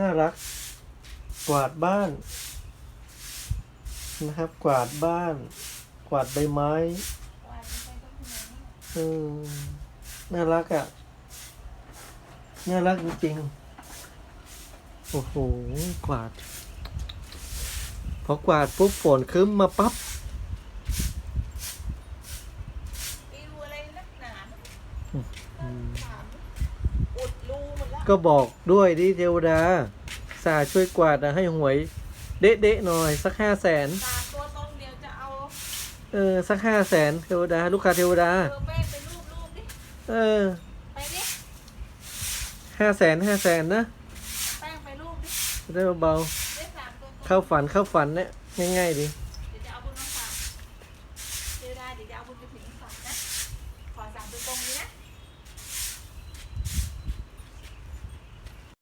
น่ารัก กวาดบ้าน นะครับ กวาดบ้าน กวาดใบไม้ว่าจะใช้ต้นทุนเออน่ารักอะ่ะ น่ารักจริงๆ โอ้โห กวาด พอกวาดปุ๊บฝนครึ้มมาปั๊บปิวอะไรนักหนาอืมถามอุดรูหมดแล้ว ก็บอกด้วยดิเทวดา สาช่วยกวาดให้หวย เด๊ะๆหน่อย สักห้าแสนตาตัวตรงเดียวจะเอาเออ สักห้าแสนเทวดา ลูกค้าเทวดา เออไปดิห้าแสนห้าแสนนะแป้งไปรูปดิได้เบาได้าเข้าฝันเข้าฝันเนี่ยง่ายๆดิเดี๋ยวจะเอาบุญมาฝากเวด้เดี๋ยวจะเอาบุญไปถึงฝากนะ